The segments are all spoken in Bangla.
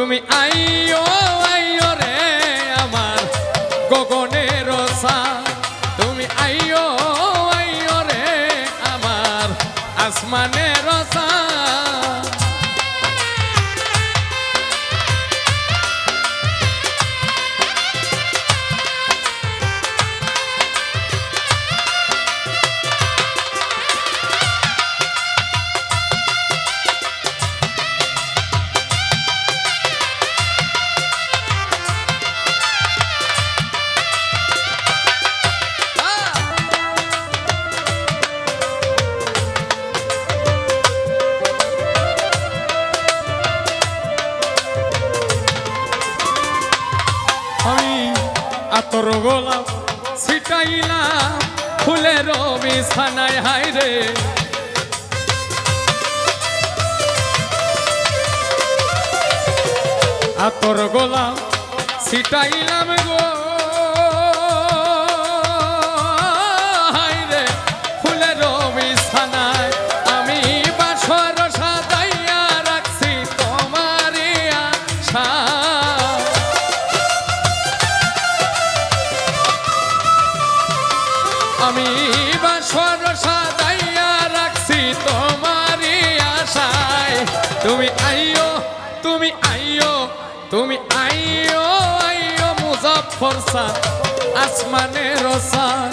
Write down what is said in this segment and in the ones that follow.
তুমি আইও আইও রে আমার গগনের সা তুমি আইও আইও রে আমার আসমানের আতর গোলাপ ছিটাইলাম ফুলের বিছানায় হাই রে। আতর গোলাপ ছিটাইলাম গো। আমি বাসর সাজাইয়া রাখছি তোমারই আশায়। তুমি আইও তুমি আইও তুমি আইও আইও মুজাফর আসমানের রসান।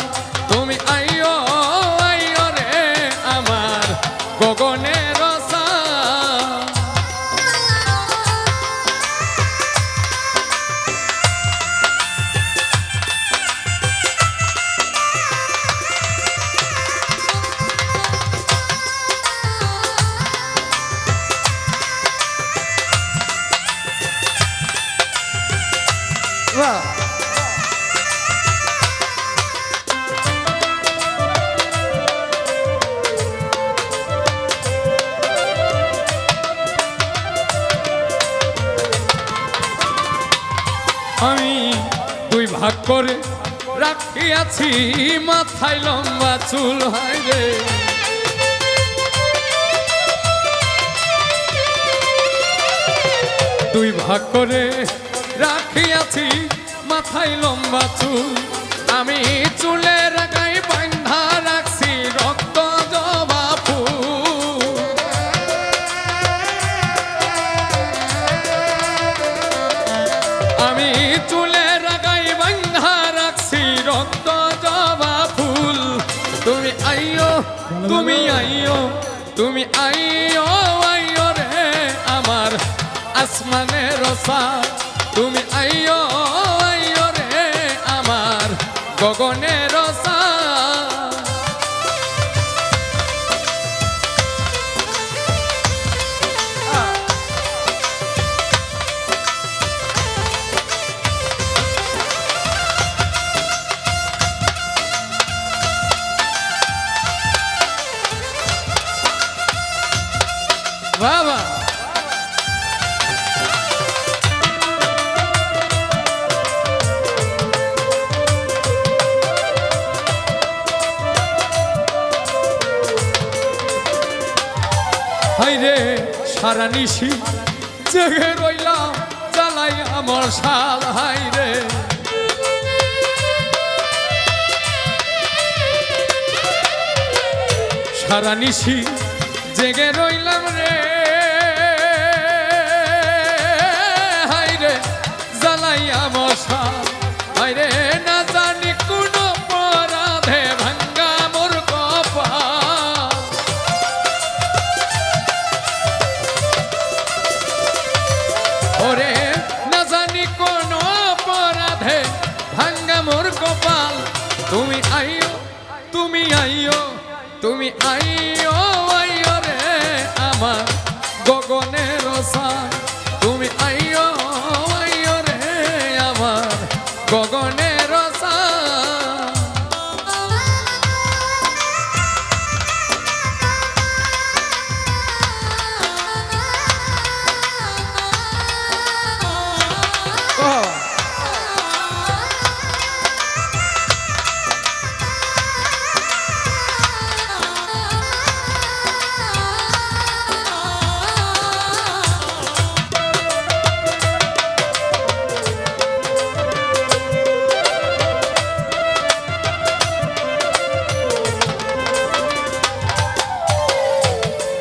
আমি দুই ভাগ করে রাখিয়াছি মাথায় লম্বা চুল হয় রে। দুই ভাগ করে রাখিয়াছি, মাথায় লম্বা চুল। আমি চুলের গায়ে বান্ধা রাখছি, রক্ত জবা ফুল। আমি চুলের গাই বান্ধা রাখছি, রক্ত জবা ফুল। তুমি আইও তুমি আইও তুমি আইও আইও রে আমার আসমানের রসা। তুমি আইও আইও রে আমার গগনের রসা বাবা হাইরে সারা নিশি জেগে রইলাম, জ্বালাই আমার শাল হাইরে। সারা নিশি জেগে রইলাম রে, হাইরে জ্বালাইয়া মশা হাইরে না কপাল তুমি আইও তুমি আইও তুমি আইও আইও রে আমার গগনের সান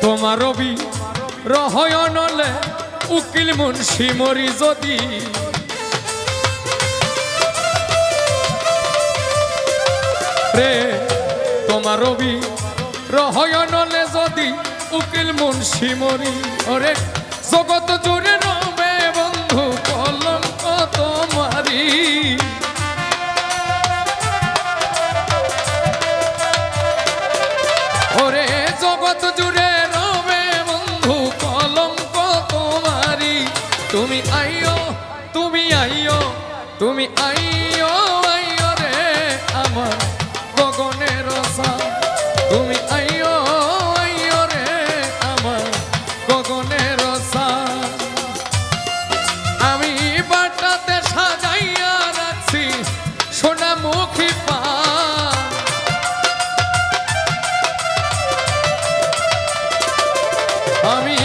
তোমার রবি রহয় নলে উকিল মুন্সি মরি যদি। রে তোমার রবি রহয় নলে যদি উকিল মুন্সি মরি। ওরে জগত জুড়ে রবে বন্ধু কলঙ্ক তোমারি তুমি আইও আইও রে আমার গগনের রসা তুমি আইও আইও রে আমার গগনের রসা আমি বাটাতে সাজাইয়া রাখছি সোনামুখী পা। আমি